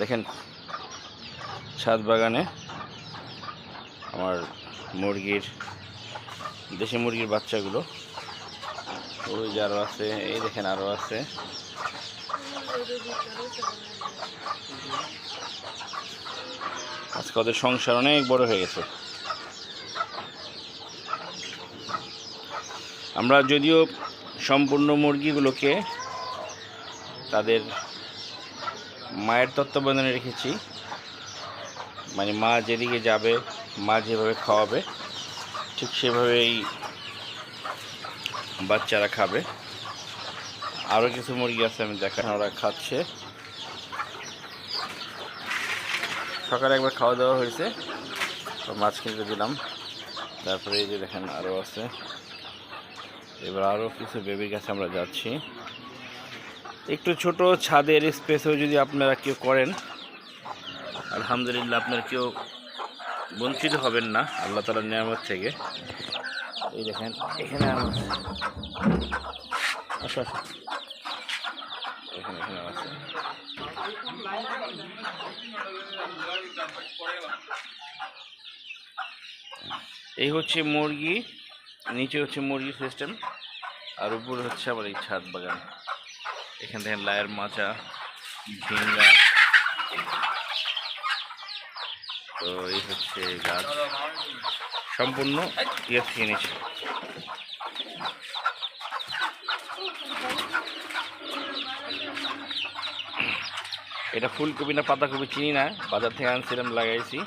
দেখেন, ছাদ বাগানে আমার মুরগির, দেশি মুরগির বাচ্চাগুলো। ওই যে আরও আছে, এই দেখেন আরও আছে। আজকে ওদের সংসার অনেক বড় হয়ে গেছে। আমরা যদিও সম্পূর্ণ মুরগিগুলোকে তাদের মায়ের তত্ত্বাবধানে রেখেছি। মানে মা যেদিকে যাবে, মা যেভাবে খাওয়াবে, ঠিক সেভাবেই বাচ্চারা খাবে। আরও কিছু মুরগি আছে আমি দেখেন ওরা খাচ্ছে। সকালে একবার খাওয়া দাওয়া হয়েছে। তো মাছ কিনতে দিলাম। তারপরে এই যে দেখেন আরও আছে। এবার আরও কিছু বেবির কাছে আমরা যাচ্ছি। একটু ছোট ছাদের স্পেসেও যদি আপনারা কেউ করেন, আলহামদুলিল্লাহ আপনার কেউ বঞ্চিত হবেন না, আল্লাহ তালার নিয়ামত থেকে। এই দেখেন, এখানে এখানে আছে। এই হচ্ছে মুরগি, নিচে হচ্ছে মুরগি সিস্টেম আর উপরে হচ্ছে আমার এই ছাদ বাগান। এখান থেকে লায়ের মাচা ঝিঙ্গা। তো এই হচ্ছে গাছ সম্পূর্ণ ইয়ে থেকে নিচে। এটা ফুলকপি না পাতাকপি চিনি না, বাজার থেকে আনছিলাম, লাগাইছি।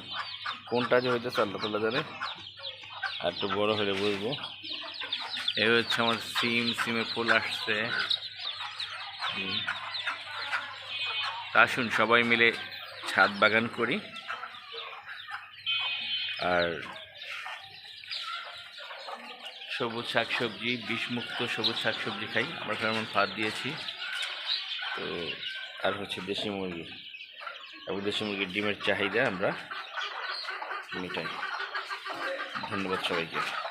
কোনটা যে হইতেছে আল্লাহ তাল্লাহ জানে? আর একটু বড় হলে বুঝব। এই হচ্ছে আমার সিম, সিমে ফুল আসছে। তা আসুন সবাই মিলে ছাদ বাগান করি। আর সবুজ শাকসবজি, বিষমুক্ত সবুজ শাকসবজি খাই। আমরা যেমন ভাত দিয়েছি। তো আর হচ্ছে দেশি মুরগি। এবং দেশি মুরগির ডিমের চাহিদা আমরা মেটাই। ধন্যবাদ সবাইকে।